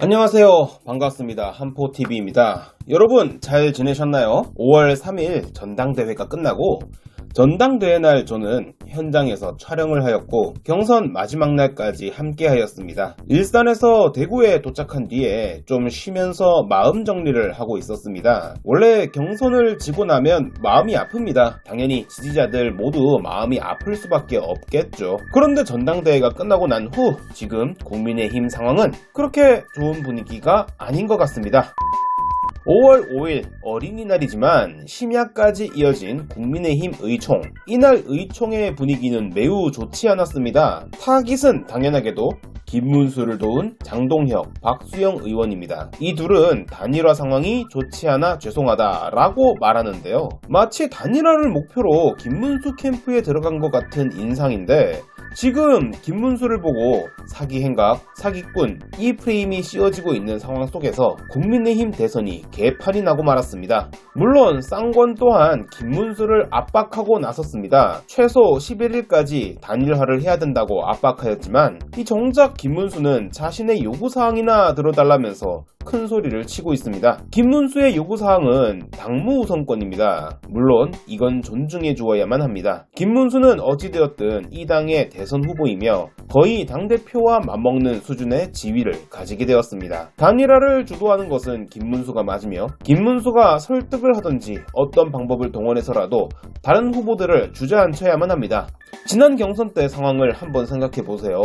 안녕하세요. 반갑습니다. 한포TV입니다. 여러분 잘 지내셨나요? 5월 3일 전당대회가 끝나고 전당대회 날 저는 현장에서 촬영을 하였고 경선 마지막 날까지 함께 하였습니다. 일산에서 대구에 도착한 뒤에 좀 쉬면서 마음 정리를 하고 있었습니다. 원래 경선을 지고 나면 마음이 아픕니다. 당연히 지지자들 모두 마음이 아플 수밖에 없겠죠. 그런데 전당대회가 끝나고 난 후 지금 국민의힘 상황은 그렇게 좋은 분위기가 아닌 것 같습니다. 5월 5일 어린이날이지만 심야까지 이어진 국민의힘 의총. 이날 의총의 분위기는 매우 좋지 않았습니다. 타깃은 당연하게도 김문수를 도운 장동혁, 박수영 의원입니다. 이 둘은 단일화 상황이 좋지 않아 죄송하다라고 말하는데요. 마치 단일화를 목표로 김문수 캠프에 들어간 것 같은 인상인데 지금 김문수를 보고 사기 행각, 사기꾼 이 프레임이 씌워지고 있는 상황 속에서 국민의힘 대선이 개판이 나고 말았습니다. 물론 쌍권 또한 김문수를 압박하고 나섰습니다. 최소 11일까지 단일화를 해야 된다고 압박하였지만 이 정작 김문수는 자신의 요구사항이나 들어달라면서 큰 소리를 치고 있습니다. 김문수의 요구사항은 당무 우선권입니다. 물론 이건 존중해 주어야만 합니다. 김문수는 어찌되었든 이 당의 대선 후보이며 거의 당대표와 맞먹는 수준의 지위를 가지게 되었습니다. 단일화를 주도하는 것은 김문수가 맞으며 김문수가 설득을 하든지 어떤 방법을 동원해서라도 다른 후보들을 주저앉혀야만 합니다. 지난 경선 때 상황을 한번 생각해 보세요.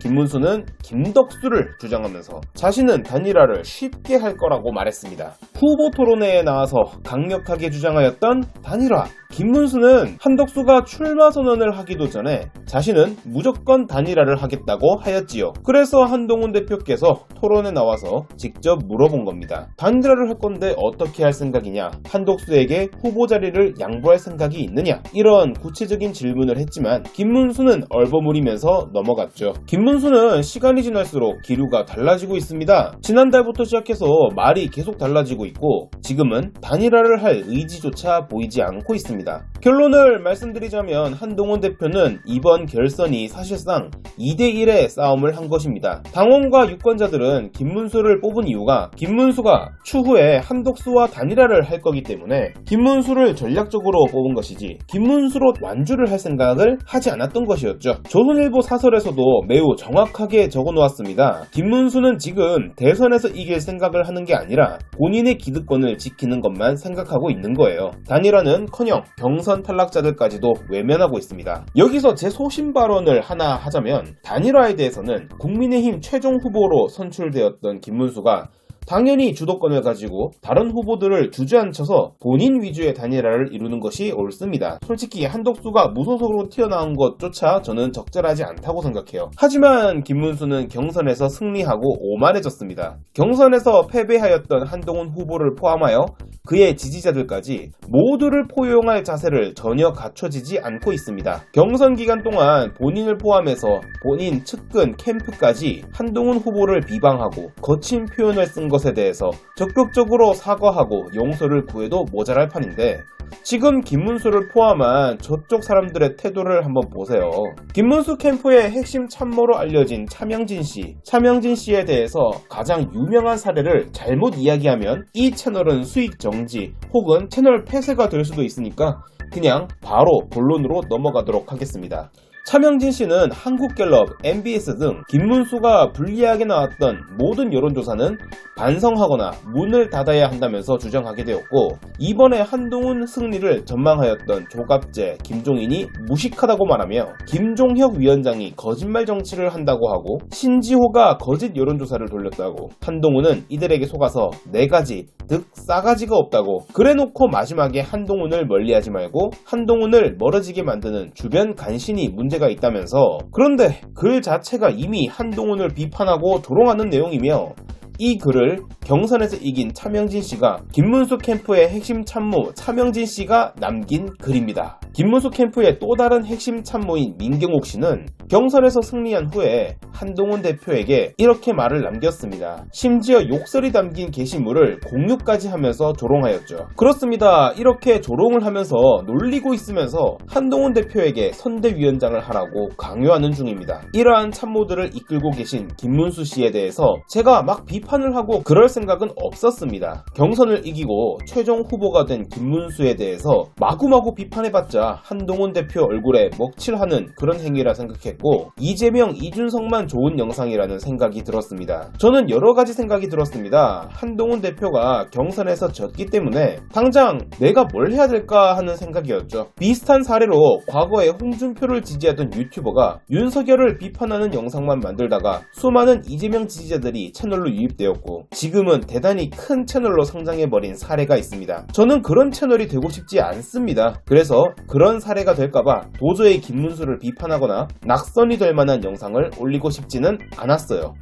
김문수는 김덕수를 주장하면서 자신은 단일화를 쉽게 할 거라고 말했습니다. 후보 토론회에 나와서 강력하게 주장하였던 단일화. 김문수는 한덕수가 출마 선언을 하기도 전에 자신은 무조건 단일화를 하겠다고 하였지요. 그래서 한동훈 대표께서 토론에 나와서 직접 물어본 겁니다. 단일화를 할 건데 어떻게 할 생각이냐? 한덕수에게 후보 자리를 양보할 생각이 있느냐? 이런 구체적인 질문을 했지만 김문수는 얼버무리면서 넘어갔죠. 김문수는 시간이 지날수록 기류가 달라지고 있습니다. 지난달부터 시작해서 말이 계속 달라지고 있고 지금은 단일화를 할 의지조차 보이지 않고 있습니다. 결론을 말씀드리자면 한동훈 대표는 이번 결선이 사실상 2대1의 싸움을 한 것입니다. 당원과 유권자들은 김문수를 뽑은 이유가 김문수가 추후에 한덕수와 단일화를 할 거기 때문에 김문수를 전략적으로 뽑은 것이지 김문수로 완주를 할 생각을 하지 않았던 것이었죠. 조선일보 사설에서도 매우 정확하게 적어 놓았습니다. 김문수는 지금 대선에서 이길 생각을 하는 게 아니라 본인의 기득권을 지키는 것만 생각하고 있는 거예요. 단일화는 커녕 경선 탈락자들까지도 외면하고 있습니다. 여기서 제 소신 발언을 하나 하자면 단일화에 대해서는 국민의힘 최종 후보로 선출되었던 김문수가 당연히 주도권을 가지고 다른 후보들을 주저앉혀서 본인 위주의 단일화를 이루는 것이 옳습니다. 솔직히 한덕수가 무소속으로 튀어나온 것조차 저는 적절하지 않다고 생각해요. 하지만 김문수는 경선에서 승리하고 오만해졌습니다. 경선에서 패배하였던 한동훈 후보를 포함하여 그의 지지자들까지 모두를 포용할 자세를 전혀 갖춰지지 않고 있습니다. 경선 기간 동안 본인을 포함해서 본인 측근 캠프까지 한동훈 후보를 비방하고 거친 표현을 쓴것 에 대해서 적극적으로 사과하고 용서를 구해도 모자랄 판인데 지금 김문수를 포함한 저쪽 사람들의 태도를 한번 보세요. 김문수 캠프의 핵심 참모로 알려진 차명진 씨. 차명진 씨에 대해서 가장 유명한 사례를 잘못 이야기하면 이 채널은 수익 정지 혹은 채널 폐쇄가 될 수도 있으니까 그냥 바로 본론으로 넘어가도록 하겠습니다. 차명진 씨는 한국갤럽, MBS 등 김문수가 불리하게 나왔던 모든 여론조사는 반성하거나 문을 닫아야 한다면서 주장하게 되었고 이번에 한동훈 승리를 전망하였던 조갑재, 김종인이 무식하다고 말하며 김종혁 위원장이 거짓말 정치를 한다고 하고 신지호가 거짓 여론조사를 돌렸다고 한동훈은 이들에게 속아서 네 가지 득 싸가지가 없다고 그래놓고 마지막에 한동훈을 멀리하지 말고 한동훈을 멀어지게 만드는 주변 간신이 문제가 있다면서 그런데 글 자체가 이미 한동훈을 비판하고 조롱하는 내용이며 이 글을 경선에서 이긴 차명진 씨가 김문수 캠프의 핵심 참모 차명진 씨가 남긴 글입니다. 김문수 캠프의 또 다른 핵심 참모인 민경옥 씨는 경선에서 승리한 후에 한동훈 대표에게 이렇게 말을 남겼습니다. 심지어 욕설이 담긴 게시물을 공유까지 하면서 조롱하였죠. 그렇습니다. 이렇게 조롱을 하면서 놀리고 있으면서 한동훈 대표에게 선대위원장을 하라고 강요하는 중입니다. 이러한 참모들을 이끌고 계신 김문수 씨에 대해서 제가 막 비판 비판을 하고 그럴 생각은 없었습니다. 경선을 이기고 최종 후보가 된 김문수에 대해서 마구마구 비판해봤자 한동훈 대표 얼굴에 먹칠하는 그런 행위라 생각했고 이재명, 이준석만 좋은 영상이라는 생각이 들었습니다. 저는 여러 가지 생각이 들었습니다. 한동훈 대표가 경선에서 졌기 때문에 당장 내가 뭘 해야 될까 하는 생각이었죠. 비슷한 사례로 과거에 홍준표를 지지하던 유튜버가 윤석열을 비판하는 영상만 만들다가 수많은 이재명 지지자들이 채널로 유입 되었고 지금은 대단히 큰 채널로 성장해버린 사례가 있습니다. 저는 그런 채널이 되고 싶지 않습니다. 그래서 그런 사례가 될까봐 도저히 김문수를 비판하거나 낙선이 될 만한 영상을 올리고 싶지는 않았어요.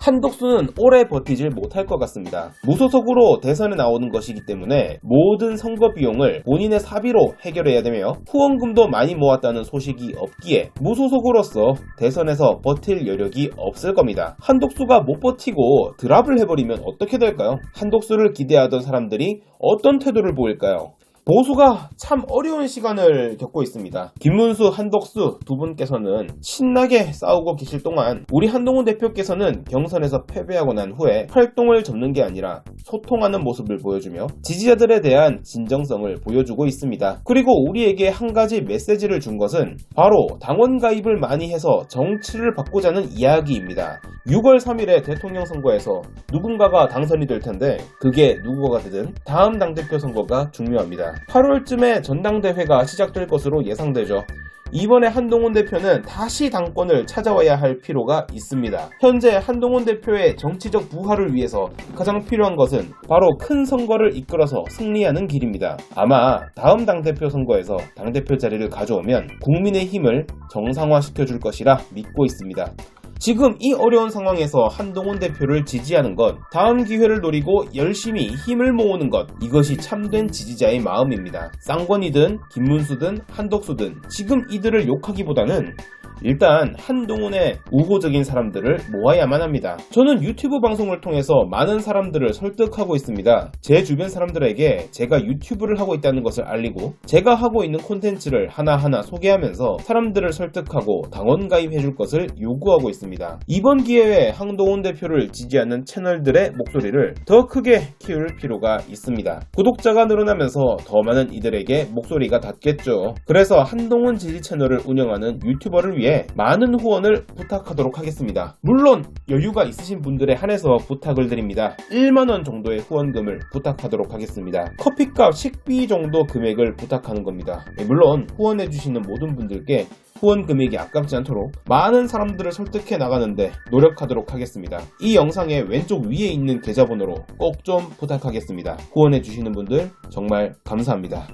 한독수는 오래 버티질 못할 것 같습니다. 무소속으로 대선에 나오는 것이기 때문에 모든 선거 비용을 본인의 사비로 해결해야 되며 후원금도 많이 모았다는 소식이 없기에 무소속으로서 대선에서 버틸 여력이 없을 겁니다. 한독수가 못 버티고 드랍을 해버리면 어떻게 될까요? 한독수를 기대하던 사람들이 어떤 태도를 보일까요? 보수가 참 어려운 시간을 겪고 있습니다. 김문수, 한덕수 두 분께서는 신나게 싸우고 계실 동안 우리 한동훈 대표께서는 경선에서 패배하고 난 후에 활동을 접는 게 아니라 소통하는 모습을 보여주며 지지자들에 대한 진정성을 보여주고 있습니다. 그리고 우리에게 한 가지 메시지를 준 것은 바로 당원 가입을 많이 해서 정치를 바꾸자는 이야기입니다. 6월 3일에 대통령 선거에서 누군가가 당선이 될 텐데 그게 누구가 되든 다음 당대표 선거가 중요합니다. 8월쯤에 전당대회가 시작될 것으로 예상되죠. 이번에 한동훈 대표는 다시 당권을 찾아와야 할 필요가 있습니다. 현재 한동훈 대표의 정치적 부활을 위해서 가장 필요한 것은 바로 큰 선거를 이끌어서 승리하는 길입니다. 아마 다음 당대표 선거에서 당대표 자리를 가져오면 국민의 힘을 정상화시켜 줄 것이라 믿고 있습니다. 지금 이 어려운 상황에서 한동훈 대표를 지지하는 것, 다음 기회를 노리고 열심히 힘을 모으는 것, 이것이 참된 지지자의 마음입니다. 쌍권이든 김문수든 한덕수든 지금 이들을 욕하기보다는 일단 한동훈의 우호적인 사람들을 모아야만 합니다. 저는 유튜브 방송을 통해서 많은 사람들을 설득하고 있습니다. 제 주변 사람들에게 제가 유튜브를 하고 있다는 것을 알리고 제가 하고 있는 콘텐츠를 하나하나 소개하면서 사람들을 설득하고 당원 가입해줄 것을 요구하고 있습니다. 이번 기회에 한동훈 대표를 지지하는 채널들의 목소리를 더 크게 키울 필요가 있습니다. 구독자가 늘어나면서 더 많은 이들에게 목소리가 닿겠죠. 그래서 한동훈 지지 채널을 운영하는 유튜버를 위해 많은 후원을 부탁하도록 하겠습니다. 물론 여유가 있으신 분들에 한해서 부탁을 드립니다. 1만원 정도의 후원금을 부탁하도록 하겠습니다. 커피값, 식비 정도 금액을 부탁하는 겁니다. 예, 물론 후원해주시는 모든 분들께 후원 금액이 아깝지 않도록 많은 사람들을 설득해 나가는데 노력하도록 하겠습니다. 이 영상의 왼쪽 위에 있는 계좌번호로 꼭 좀 부탁하겠습니다. 후원해주시는 분들 정말 감사합니다.